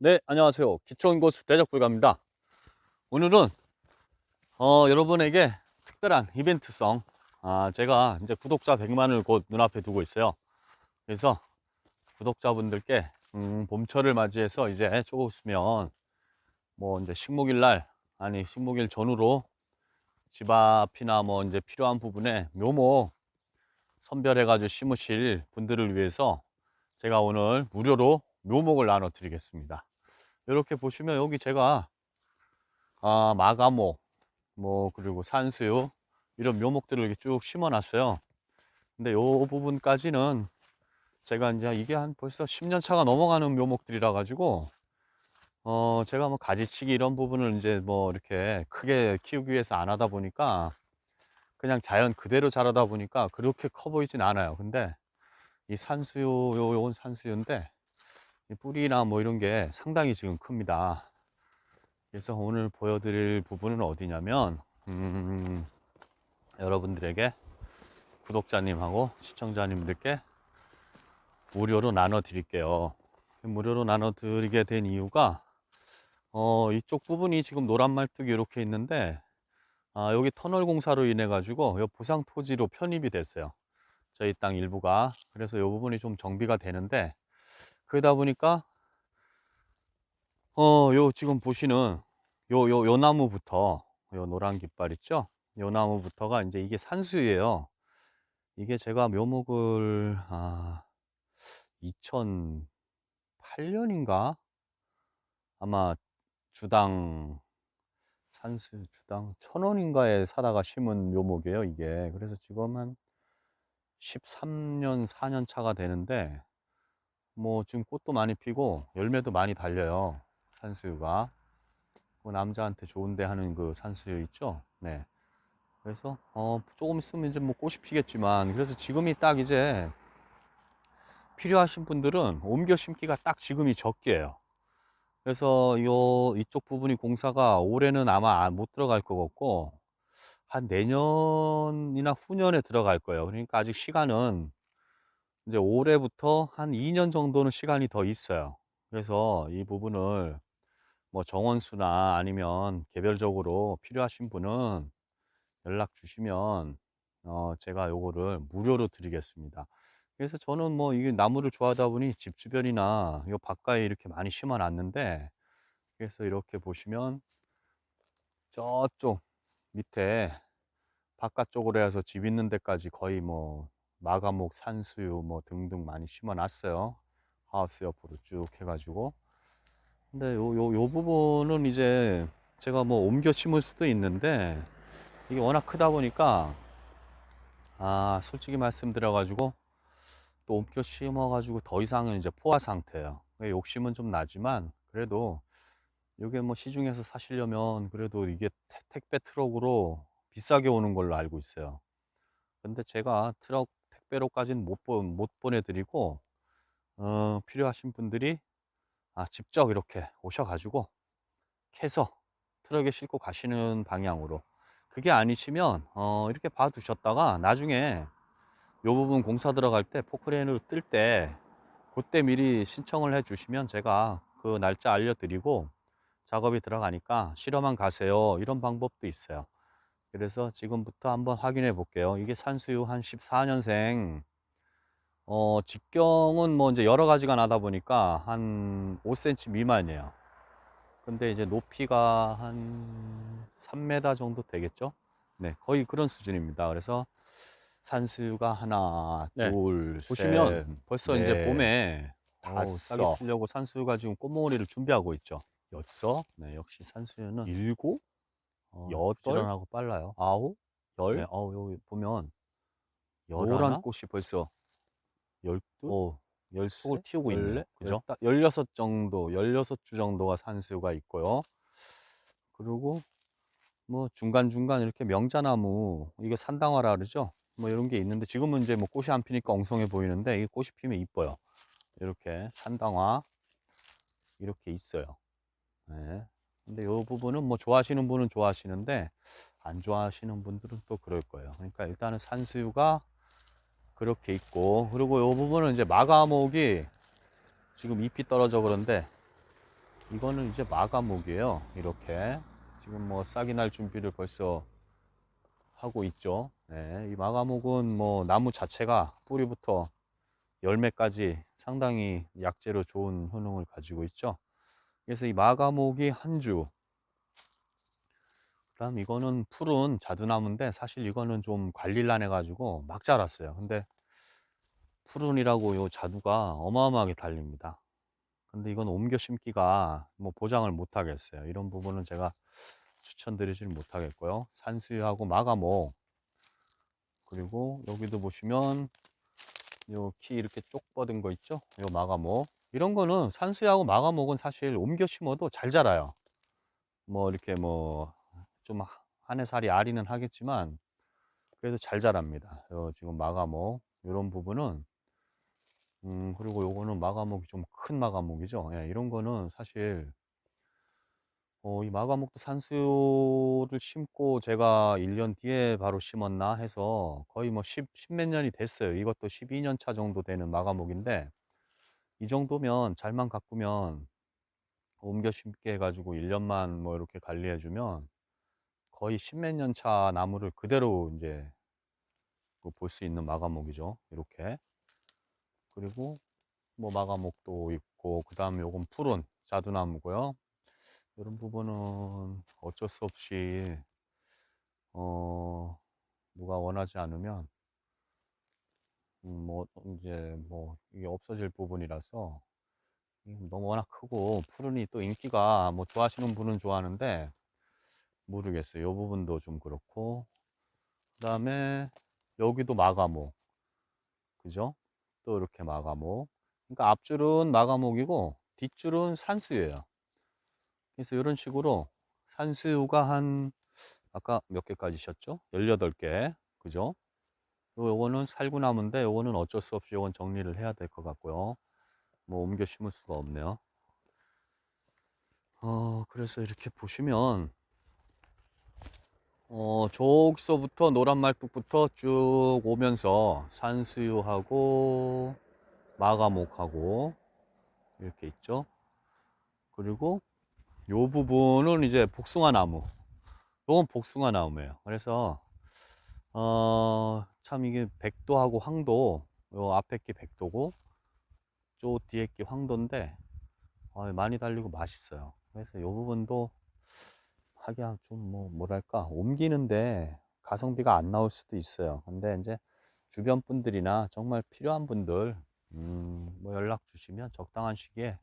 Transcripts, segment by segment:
네, 안녕하세요. 기초인고수 대적불가입니다. 오늘은 어, 여러분에게 특별한 이벤트성, 아, 제가 이제 구독자 100만을 곧 눈앞에 두고 있어요. 그래서 구독자분들께 음, 봄철을 맞이해서 이제 조금 있으면 뭐 이제 식목일 날 아니 식목일 전후로 집 앞이나 뭐 이제 필요한 부분에 묘목 선별해 가지고 심으실 분들을 위해서 제가 오늘 무료로 묘목을 나눠 드리겠습니다. 이렇게 보시면 여기 제가 아, 마가목, 뭐 그리고 산수유 이런 묘목들을 이렇게 쭉 심어 놨어요. 근데 요 부분까지는 제가 이제 이게 한 벌써 10년 차가 넘어가는 묘목들이라 가지고 어 제가 뭐 가지치기 이런 부분을 이제 뭐 이렇게 크게 키우기 위해서 안 하다 보니까 그냥 자연 그대로 자라다 보니까 그렇게 커 보이진 않아요. 근데 이 산수유 요 요건 산수유인데 이 뿌리나 뭐 이런 게 상당히 지금 큽니다. 그래서 오늘 보여드릴 부분은 어디냐면 음, 여러분들에게 구독자님하고 시청자님들께 무료로 나눠 드릴게요. 무료로 나눠 드리게 된 이유가 어, 이쪽 부분이 지금 노란 말뚝이 이렇게 있는데 아, 여기 터널 공사로 인해 가지고 요 보상 토지로 편입이 됐어요. 저희 땅 일부가 그래서 이 부분이 좀 정비가 되는데 그러다 보니까 어, 요 지금 보시는 요, 요, 요 나무부터 요 노란 깃발 있죠? 요 나무부터가 이제 이게 산수예요. 이게 제가 묘목을 아 2008년인가 아마 주당 산수 주당 천 원인가에 사다가 심은 묘목이에요, 이게. 그래서 지금 한 13년, 4년 차가 되는데 뭐 지금 꽃도 많이 피고 열매도 많이 달려요. 산수유가. 그 남자한테 좋은데 하는 그 산수유 있죠? 네. 그래서 어 조금 있으면 이제 뭐 꽃이 피겠지만 그래서 지금이 딱 이제 필요하신 분들은 옮겨 심기가 딱 지금이 적기예요. 그래서 요 이쪽 부분이 공사가 올해는 아마 못 들어갈 것 같고 한 내년이나 후년에 들어갈 거예요. 그러니까 아직 시간은 이제 올해부터 한 2년 정도는 시간이 더 있어요. 그래서 이 부분을 뭐 정원수나 아니면 개별적으로 필요하신 분은 연락 주시면 어 제가 요거를 무료로 드리겠습니다. 그래서 저는 뭐 이게 나무를 좋아하다 보니 집 주변이나 요 바깥에 이렇게 많이 심어 놨는데 그래서 이렇게 보시면 저쪽 밑에 바깥쪽으로 해서 집 있는 데까지 거의 뭐 마가목, 산수유 뭐 등등 많이 심어 놨어요. 하우스 옆으로 쭉 해가지고. 근데 요, 요, 요 부분은 이제 제가 뭐 옮겨 심을 수도 있는데 이게 워낙 크다 보니까 아, 솔직히 말씀드려가지고 또 옮겨 심어가지고 더 이상은 이제 포화 상태예요. 욕심은 좀 나지만 그래도 이게 뭐 시중에서 사시려면 그래도 이게 택- 택배 트럭으로 비싸게 오는 걸로 알고 있어요. 근데 제가 트럭 택배로까지는 못, 보, 못 보내드리고 어, 필요하신 분들이 아, 직접 이렇게 오셔가지고 캐서 트럭에 싣고 가시는 방향으로 그게 아니시면 어, 이렇게 봐두셨다가 나중에 요 부분 공사 들어갈 때 포크레인으로 뜰 때 그때 미리 신청을 해 주시면 제가 그 날짜 알려드리고 작업이 들어가니까 실어만 가세요. 이런 방법도 있어요 그래서 지금부터 한번 확인해 볼게요 이게 산수유 한 14년생 어 직경은 뭐 이제 여러 가지가 나다 보니까 한 5cm 미만이에요 근데 이제 높이가 한 3m 정도 되겠죠 네 거의 그런 수준입니다 그래서 산수유가 하나, 네. 둘, 보시면 셋. 벌써 네. 이제 봄에 싹이 피려고 산수유가 지금 꽃몽오리를 준비하고 있죠. 여섯, 네 역시 산수유는 일곱, 어, 여덟, 부지런하고 빨라요. 아홉, 열, 네, 어 여기 보면 열하나? 노란 꽃이 벌써 열두, 어, 열속을 열셋, 튀우고 있네요. 열넷, 그죠? 열여섯 정도, 열여섯 주 정도가 산수유가 있고요. 그리고 뭐 중간중간 이렇게 명자나무, 이거 산당화라 그러죠? 뭐 이런 게 있는데 지금은 이제 뭐 꽃이 안 피니까 엉성해 보이는데 이 꽃이 피면 이뻐요. 이렇게 산당화 이렇게 있어요. 네. 근데 이 부분은 뭐 좋아하시는 분은 좋아하시는데 안 좋아하시는 분들은 또 그럴 거예요. 그러니까 일단은 산수유가 그렇게 있고 그리고 이 부분은 이제 마가목이 지금 잎이 떨어져 그런데 이거는 이제 마가목이에요. 이렇게 지금 뭐 싹이 날 준비를 벌써 하고 있죠. 네, 이 마가목은 뭐 나무 자체가 뿌리부터 열매까지 상당히 약재로 좋은 효능을 가지고 있죠. 그래서 이 마가목이 한 주. 그다음 이거는 푸른 자두나무인데 사실 이거는 좀 관리를 안 해가지고 막 자랐어요. 근데 푸른이라고 요 자두가 어마어마하게 달립니다. 근데 이건 옮겨 심기가 뭐 보장을 못 하겠어요. 이런 부분은 제가 추천드리지를 못하겠고요. 산수유하고 마가목 그리고 여기도 보시면 요 키 이렇게 쪽 뻗은 거 있죠? 요 마가목 이런 거는 산수유하고 마가목은 사실 옮겨 심어도 잘 자라요. 뭐 이렇게 뭐 좀 한해 살이 아리는 하겠지만 그래도 잘 자랍니다. 요 지금 마가목 이런 부분은 음 그리고 요거는 마가목이 좀 큰 마가목이죠. 예, 이런 거는 사실 어, 이 마가목도 산수유를 심고 제가 1년 뒤에 바로 심었나 해서 거의 뭐 10, 10몇 년이 됐어요. 이것도 12년 차 정도 되는 마가목인데 이 정도면 잘만 가꾸면 옮겨 심게 해가지고 1년만 뭐 이렇게 관리해주면 거의 10몇 년 차 나무를 그대로 이제 볼 수 있는 마가목이죠. 이렇게. 그리고 뭐 마가목도 있고 그 다음에 요건 푸른 자두나무고요. 이런 부분은 어쩔 수 없이 어 누가 원하지 않으면 음, 뭐 이제 뭐 이게 없어질 부분이라서 이게 너무 워낙 크고 푸른이 또 인기가 뭐 좋아하시는 분은 좋아하는데 모르겠어요. 이 부분도 좀 그렇고 그 다음에 여기도 마가목 그죠? 또 이렇게 마가목 그러니까 앞줄은 마가목이고 뒷줄은 산수예요. 그래서 이런 식으로 산수유가 한 아까 몇 개까지 셨죠? 18개. 그죠? 요- 요거는 살구나무인데 요거는 어쩔 수 없이 요건 정리를 해야 될 것 같고요. 뭐 옮겨 심을 수가 없네요. 어, 그래서 이렇게 보시면 어, 저기서부터 노란 말뚝부터 쭉 오면서 산수유하고 마가목하고 이렇게 있죠. 그리고 요 부분은 이제 복숭아 나무. 요건 복숭아 나무예요. 그래서 어, 참 이게 백도하고 황도 요 앞에 게 백도고 저 뒤에 게 황도인데 어, 많이 달리고 맛있어요. 그래서 요 부분도 하기야 좀 뭐 뭐랄까 옮기는데 가성비가 안 나올 수도 있어요. 근데 이제 주변 분들이나 정말 필요한 분들 음, 뭐 연락 주시면 적당한 시기에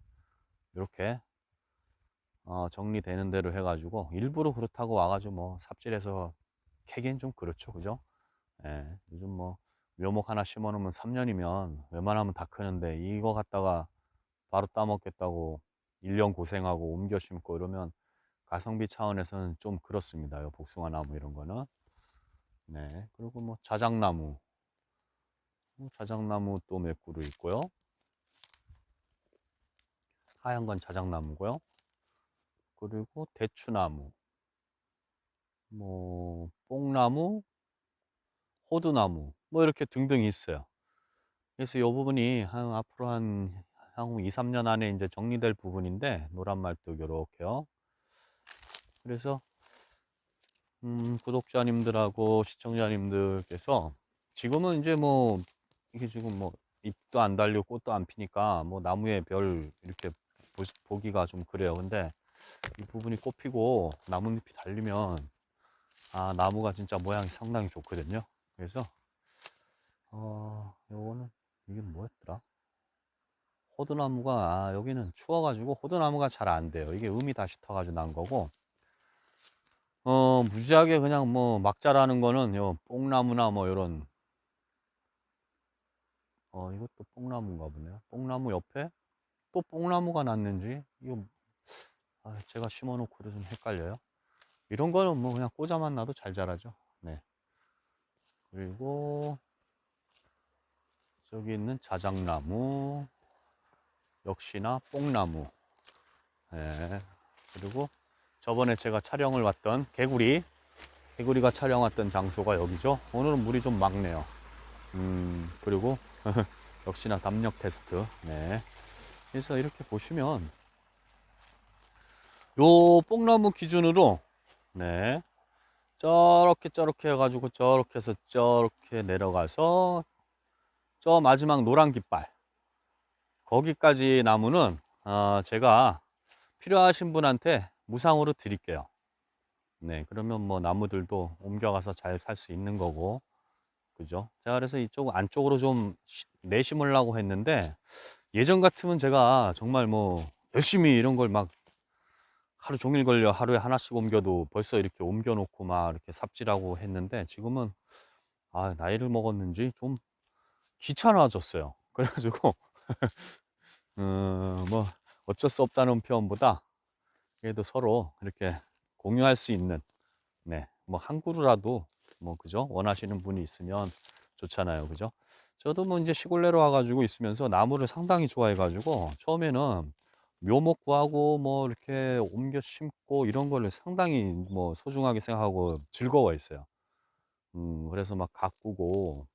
이렇게 어, 정리되는 대로 해가지고 일부러 그렇다고 와가지고 뭐 삽질해서 캐기엔 좀 그렇죠. 그죠? 예, 요즘 뭐 묘목 하나 심어 놓으면 3년이면 웬만하면 다 크는데 이거 갖다가 바로 따먹겠다고 1년 고생하고 옮겨 심고 이러면 가성비 차원에서는 좀 그렇습니다. 요 복숭아 나무 이런 거는. 네. 그리고 뭐 자작나무. 뭐 자작나무 또 몇 그루 있고요. 하얀 건 자작나무고요. 그리고 대추나무, 뭐 뽕나무, 호두나무, 뭐 이렇게 등등 있어요. 그래서 이 부분이 한 앞으로 한, 한 2, 3년 안에 이제 정리될 부분인데 노란 말뚝 이렇게요. 그래서 음, 구독자님들하고 시청자님들께서 지금은 이제 뭐 이게 지금 뭐 잎도 안 달리고 꽃도 안 피니까 뭐 나무에 별 이렇게 보- 보기가 좀 그래요. 근데 이 부분이 꽃 피고 나뭇잎이 달리면 아 나무가 진짜 모양이 상당히 좋거든요. 그래서 어 요거는 이게 뭐였더라? 호두나무가 아 여기는 추워가지고 호두나무가 잘 안 돼요. 이게 음이 다시 터가지고 난 거고. 어 무지하게 그냥 뭐 막 자라는 거는 요 뽕나무나 뭐 요런 어 이것도 뽕나무인가 보네요. 뽕나무 옆에 또 뽕나무가 났는지 이거 아, 제가 심어놓고도 좀 헷갈려요. 이런 거는 뭐 그냥 꽂아만 놔도 잘 자라죠. 네. 그리고 저기 있는 자작나무, 역시나 뽕나무. 네. 그리고 저번에 제가 촬영을 왔던 개구리, 개구리가 촬영 왔던 장소가 여기죠. 오늘은 물이 좀 막네요. 음, 그리고 역시나 담력 테스트. 네. 그래서 이렇게 보시면 요 뽕나무 기준으로 네 저렇게 저렇게 해가지고 저렇게 해서 저렇게 내려가서 저 마지막 노란 깃발 거기까지 나무는 어, 제가 필요하신 분한테 무상으로 드릴게요. 네, 그러면 뭐 나무들도 옮겨가서 잘 살 수 있는 거고, 그죠? 제가 그래서 이쪽 안쪽으로 좀 시- 내심으려고 했는데 예전 같으면 제가 정말 뭐 열심히 이런 걸 막 하루 종일 걸려 하루에 하나씩 옮겨도 벌써 이렇게 옮겨놓고 막 이렇게 삽질하고 했는데 지금은 아 나이를 먹었는지 좀 귀찮아졌어요. 그래가지고 음, 뭐 어쩔 수 없다는 표현보다 그래도 서로 이렇게 공유할 수 있는 네, 뭐 한 그루라도 뭐 그죠? 원하시는 분이 있으면 좋잖아요. 그죠? 저도 뭐 이제 시골 내려와가지고 있으면서 나무를 상당히 좋아해가지고 처음에는 묘목 구하고 뭐 이렇게 옮겨 심고 이런 거를 상당히 뭐 소중하게 생각하고 즐거워했어요. 음, 그래서 막 가꾸고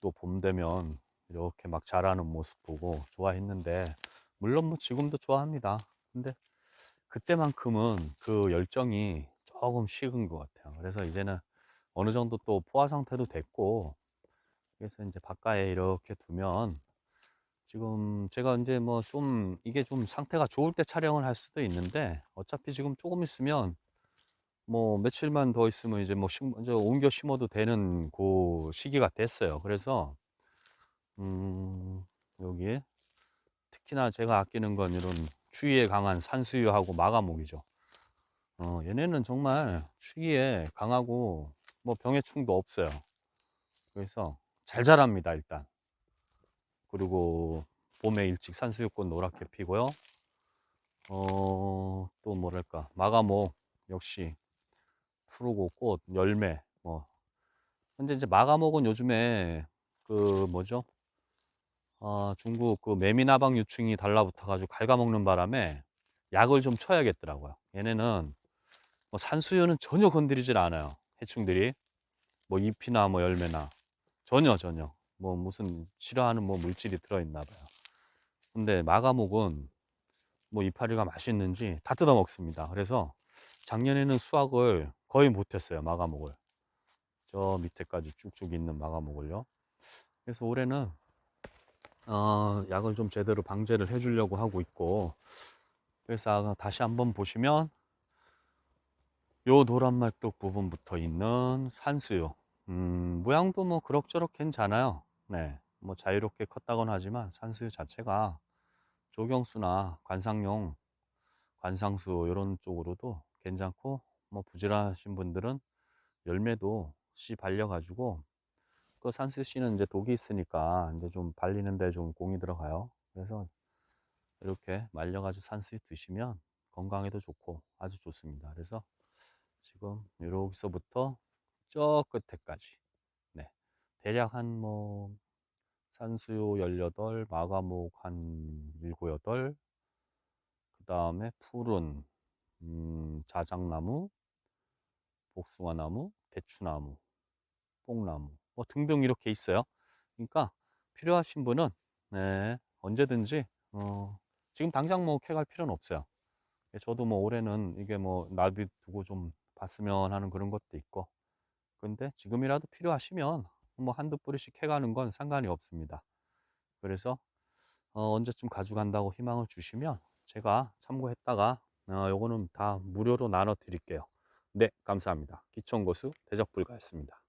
또 봄 되면 이렇게 막 자라는 모습 보고 좋아했는데 물론 뭐 지금도 좋아합니다. 근데 그때만큼은 그 열정이 조금 식은 것 같아요. 그래서 이제는 어느 정도 또 포화 상태도 됐고 그래서 이제 바깥에 이렇게 두면 지금 제가 이제 뭐 좀 이게 좀 상태가 좋을 때 촬영을 할 수도 있는데 어차피 지금 조금 있으면 뭐 며칠만 더 있으면 이제 뭐 심, 이제 옮겨 심어도 되는 그 시기가 됐어요. 그래서 음 여기에 특히나 제가 아끼는 건 이런 추위에 강한 산수유하고 마가목이죠. 어, 얘네는 정말 추위에 강하고 뭐 병해충도 없어요. 그래서 잘 자랍니다, 일단. 그리고 봄에 일찍 산수유꽃 노랗게 피고요. 어, 또 뭐랄까, 마가목 역시 푸르고 꽃, 열매, 뭐. 근데 이제 마가목은 요즘에 그 뭐죠? 어, 중국 그 매미나방 유충이 달라붙어가지고 갉아먹는 바람에 약을 좀 쳐야겠더라고요. 얘네는 뭐 산수유는 전혀 건드리질 않아요. 해충들이 뭐 잎이나 뭐 열매나 전혀 전혀 뭐 무슨 싫어하는 뭐 물질이 들어있나 봐요. 근데 마가목은 뭐 이파리가 맛있는지 다 뜯어 먹습니다. 그래서 작년에는 수확을 거의 못했어요. 마가목을 저 밑에까지 쭉쭉 있는 마가목을요. 그래서 올해는 어, 약을 좀 제대로 방제를 해주려고 하고 있고 그래서 다시 한번 보시면 요 노란 말뚝 부분부터 있는 산수유 음, 모양도 뭐 그럭저럭 괜찮아요 네, 뭐 자유롭게 컸다곤 하지만 산수유 자체가 조경수나 관상용 관상수 이런 쪽으로도 괜찮고 뭐 부지런하신 분들은 열매도 씨 발려 가지고 그 산수 씨는 이제 독이 있으니까 이제 좀 발리는데 좀 공이 들어가요. 그래서 이렇게 말려가지고 산수 드시면 건강에도 좋고 아주 좋습니다. 그래서 지금 여기서부터 저 끝에까지 네 대략 한 뭐 산수유 18, 마가목 한 7, 8, 그 다음에 푸른 음, 자작나무, 복숭아나무, 대추나무, 뽕나무 뭐 등등 이렇게 있어요. 그러니까 필요하신 분은 네, 언제든지 어, 지금 당장 뭐 캐갈 필요는 없어요. 예, 저도 뭐 올해는 이게 뭐 나비 두고 좀 봤으면 하는 그런 것도 있고 근데 지금이라도 필요하시면 뭐 한두 뿌리씩 캐가는 건 상관이 없습니다. 그래서 어, 언제쯤 가져간다고 희망을 주시면 제가 참고했다가 어, 요거는 다 무료로 나눠 드릴게요. 네, 감사합니다. 기촌고수 대적 불가였습니다.